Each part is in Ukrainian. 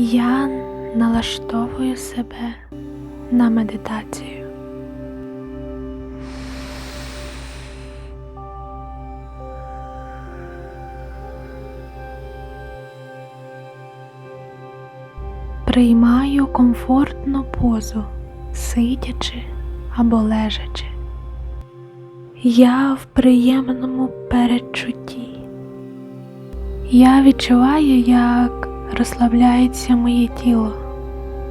Я налаштовую себе на медитацію. Приймаю комфортну позу, сидячи або лежачи. Я в приємному передчутті. Я відчуваю, як розслабляється моє тіло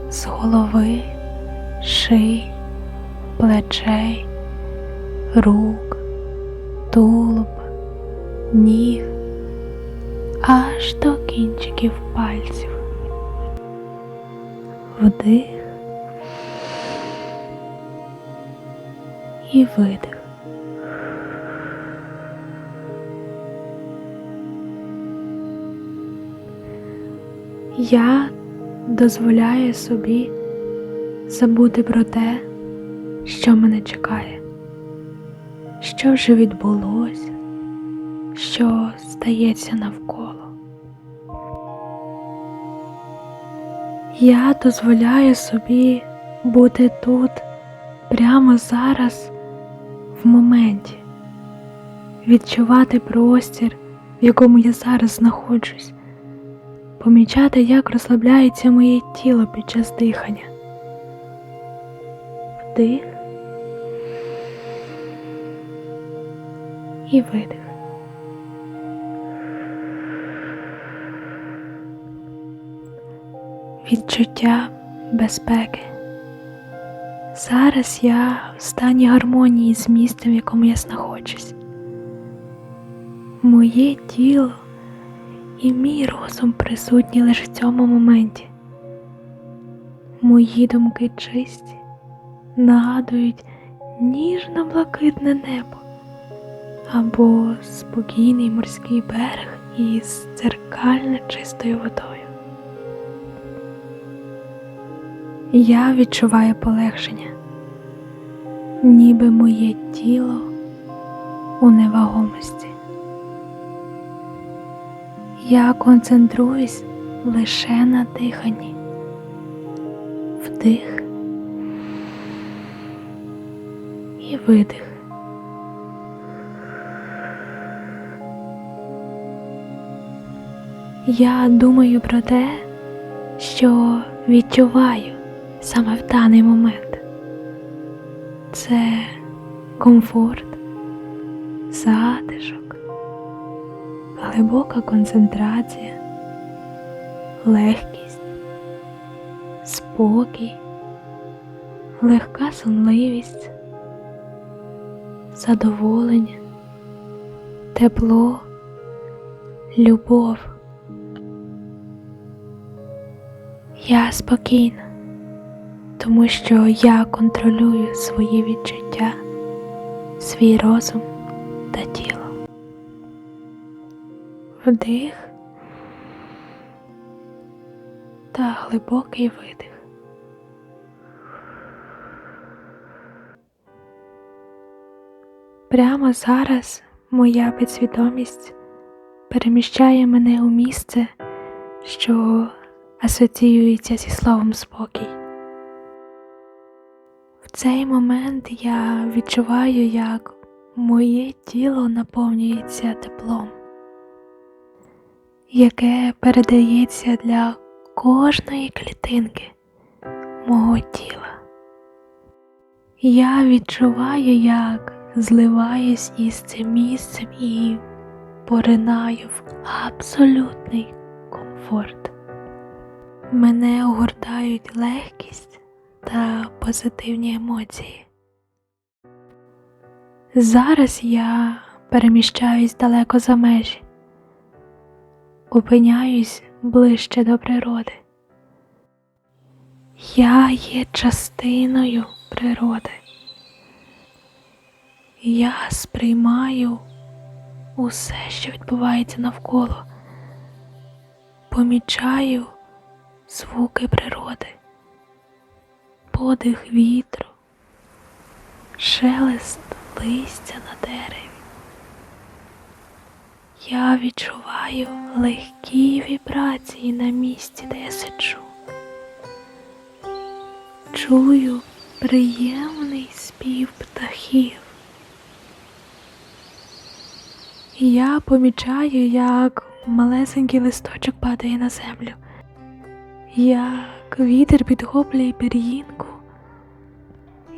з голови, шиї, плечей, рук, тулуб, ніг, аж до кінчиків пальців. Вдих і видих. Я дозволяю собі забути про те, що мене чекає, що вже відбулося, що стається навколо. Я дозволяю собі бути тут прямо зараз в моменті, відчувати простір, в якому я зараз знаходжусь помічати, як розслабляється моє тіло під час дихання. Вдих і видих. Відчуття безпеки. Зараз я в стані гармонії з місцем, в якому я знаходжусь. Моє тіло і мій розум присутній лише в цьому моменті. Мої думки чисті, нагадують ніжно-блакитне небо або спокійний морський берег із дзеркально чистою водою. Я відчуваю полегшення, ніби моє тіло у невагомості. Я концентруюсь лише на диханні. Вдих і видих. Я думаю про те, що відчуваю саме в даний момент. Це комфорт, затишок, глибока концентрація, легкість, спокій, легка сонливість, задоволення, тепло, любов. Я спокійна, тому що я контролюю свої відчуття, свій розум та тіло. Вдих та глибокий видих. Прямо зараз моя підсвідомість переміщає мене у місце, що асоціюється зі словом спокій. В цей момент я відчуваю, як моє тіло наповнюється теплом, яке передається для кожної клітинки мого тіла. Я відчуваю, як зливаюсь із цим місцем і поринаю в абсолютний комфорт. Мене огортають легкість та позитивні емоції. Зараз я переміщаюсь далеко за межі, опиняюсь ближче до природи. Я є частиною природи. Я сприймаю усе, що відбувається навколо, помічаю звуки природи, подих вітру, шелест листя на дереві. Я відчуваю легкі вібрації на місці, де я сиджу. Чую приємний спів птахів. Я помічаю, як малесенький листочок падає на землю, як вітер підхоплює пір'їнку.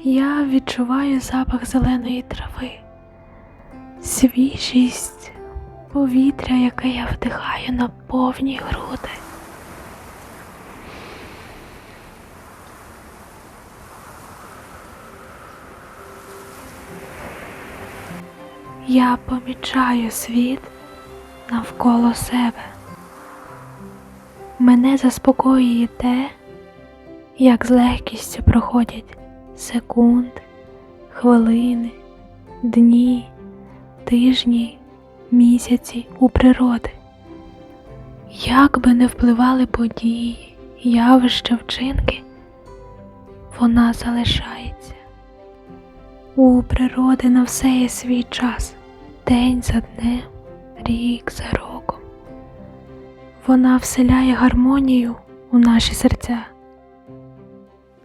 Я відчуваю запах зеленої трави, свіжість повітря, яке я вдихаю на повні груди. Я помічаю світ навколо себе. Мене заспокоює те, як з легкістю проходять секунди, хвилини, дні, тижні, місяці у природи. Як би не впливали події, явища, вчинки, вона залишається. У природи на все є свій час, день за днем, рік за роком. Вона вселяє гармонію у наші серця.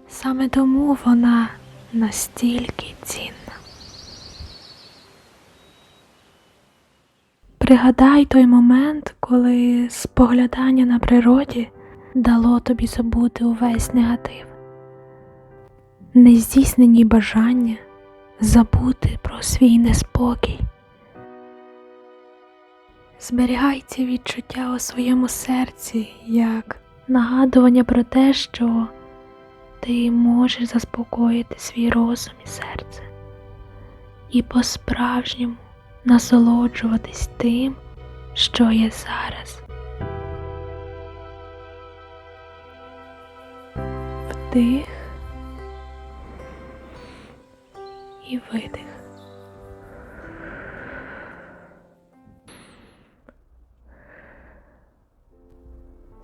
Саме тому вона настільки цінна. Пригадай той момент, коли споглядання на природі дало тобі забути увесь негатив, нездійснені бажання забути про свій неспокій. Зберігай ці відчуття у своєму серці як нагадування про те, що ти можеш заспокоїти свій розум і серце і по-справжньому насолоджуватись тим, що є зараз. Вдих і видих.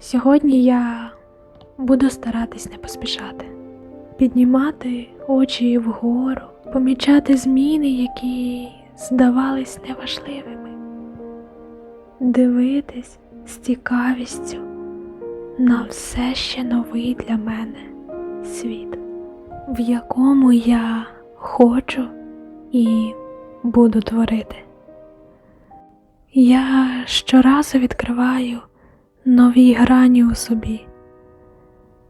Сьогодні я буду старатись не поспішати, піднімати очі вгору, помічати зміни, які здавались неважливими, дивитись з цікавістю на все ще новий для мене світ, в якому я хочу і буду творити. Я щоразу відкриваю нові грані у собі.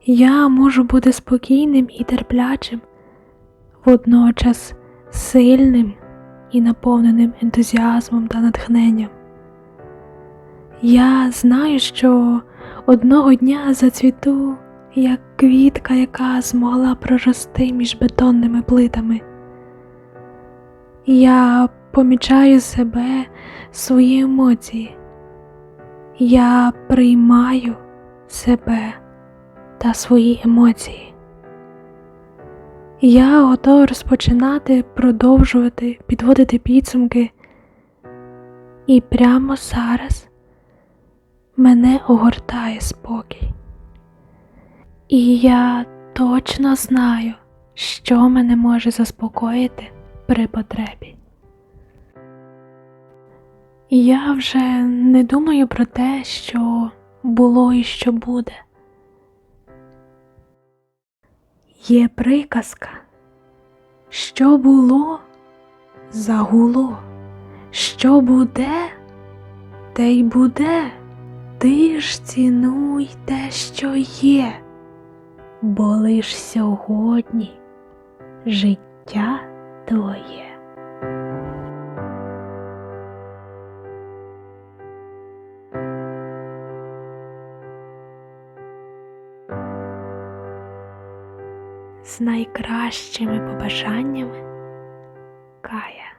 Я можу бути спокійним і терплячим, водночас сильним і наповненим ентузіазмом та натхненням. Я знаю, що одного дня зацвіту як квітка, яка змогла прорости між бетонними плитами. Я помічаю себе, свої емоції. Я приймаю себе та свої емоції. Я готова розпочинати, продовжувати, підводити підсумки. І прямо зараз мене огортає спокій. І я точно знаю, що мене може заспокоїти при потребі. Я вже не думаю про те, що було і що буде. Є приказка, що було, загуло, що буде, те й буде, ти ж цінуй те, що є, бо лиш сьогодні життя твоє. З найкращими побажаннями Кая.